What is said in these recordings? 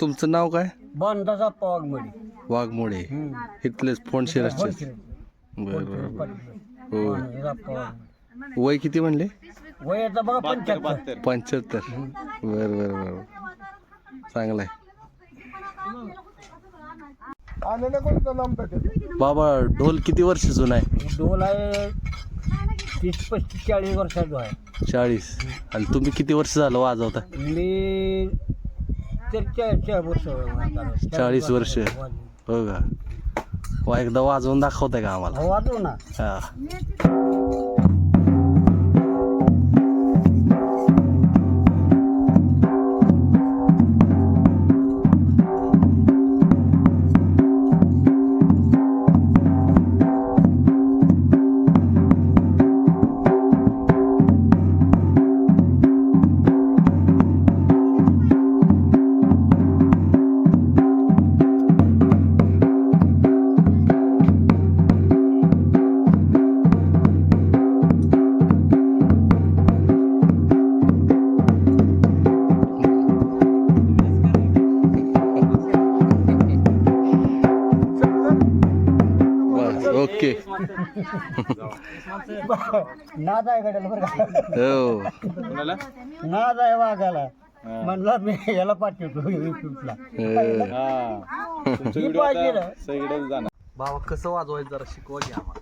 तुमचं नाव काय? बांधाचा पावागमडी वाघमोडे. इथलेच फोन शिरसचे बरं बरं बरं. हो वय किती म्हणले? वयाचा बघा पंच्याहत्तर. पंच्याहत्तर. बरं बरं बरं. चांगलं आहे. बाबा ढोल किती वर्ष जुना आहे? डोल आहे तीस पस्तीस चाळीस वर्षाचा आहे. चाळीस. आणि तुम्ही किती वर्ष झालं वाजवता? मी चाळीस वर्ष. हो का? वा एकदा वाजवून दाखवताय का आम्हाला? हो, वाजवू ना. हा. ओके. नाद आहे गड्याला बरं का? हो. नाद आहे वाघाला. म्हणला मी याला पाठवतो युट्यूबला. मी पाहिजे बाबा कसं वाजवायचं जरा शिकवा की आम्हाला?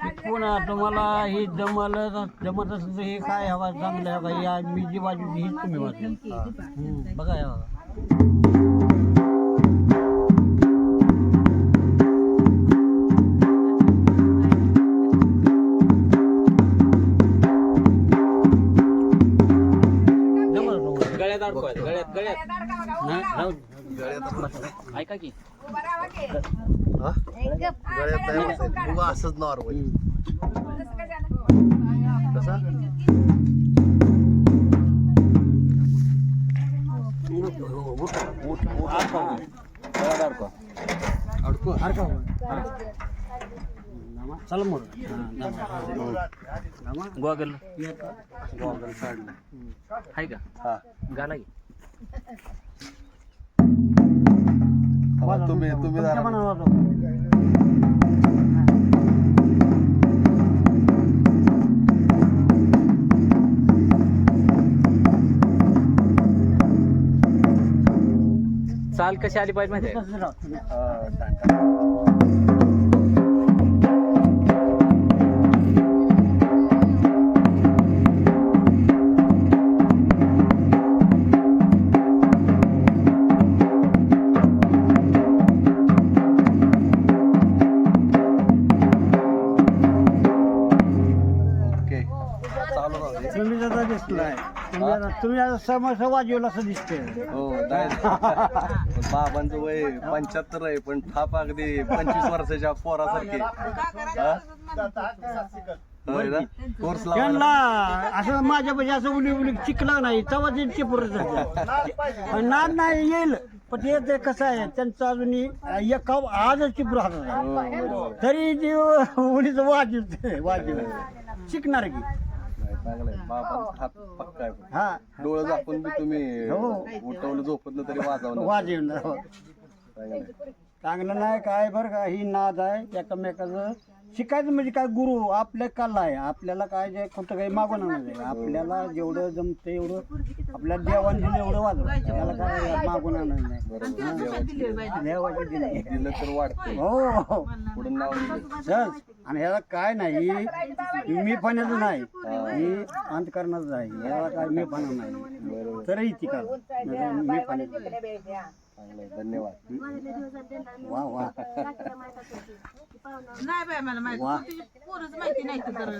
शिकवून तुम्हाला हे जमलं जमत असेल तर हे काय हवा चांगलं हवा या मी जी बाजू हीच तुम्ही वाजवा. बघा हे बघा ऐका की. हा? उगा असंच नॉर्मल. कसा? अडकू अडका चला मग. Goggle goggle. काढलं आहे का? हा. गाला की तुम्ही तुम्ही. चाल कशी आली पाहिजे माहिती तुम्ही जसा दिसलाय. तुम्ही आता- तुम्ही आता समोसा वाजवला असं दिसतंय. हो नाही. बाबांचं वय पंच्याहत्तर आहे पण थाप अगदी पंचवीस वर्षाच्या पोरासारखे. हा? होय ना? कोर्स त्यांना लावा असं माझ्या पाशी असं उली उली चिकला नाही तेव्हा ते चिपुरत नाद नाही येईल. पण ते ते कसं आहे त्यांचं अजून एक काव आजच चिपूर हातात तरी ते उलीच वाजवते वाजव शिकणार की. चांगलं आहे बाबांचा हात पक्का आहे. पण. हा. डोळं झाकून बी तुम्ही हो. उठवलं झोपत तरी वाजवलं वाजवणार चांगलं आहे. चांगलं नाही काय बरं का? ही नाद आहे एकमेकाचं शिकायचं म्हणजे काय गुरु आपल्या कला आहे. आपल्याला काय जे कुठं काही मागून आणायचं आहे आपल्याला जेवढं जमतं एवढं आपल्या देवाने एवढं वाजवायचं त्याला काय मागून आणायचं नाही. देवाची देवाचे दिले दिलं. तर हो हो. पुढे नाव आणि ह्याला काय नाही मी पाण्याचं नाही. ही अंतकरणाचं आहे. याला काय मी नाही. तरी ती का मी पाण्याचं चांगलं धन्यवाद. वा वा. नाही बाय मला माहिती. पोरच माहिती नाही तर.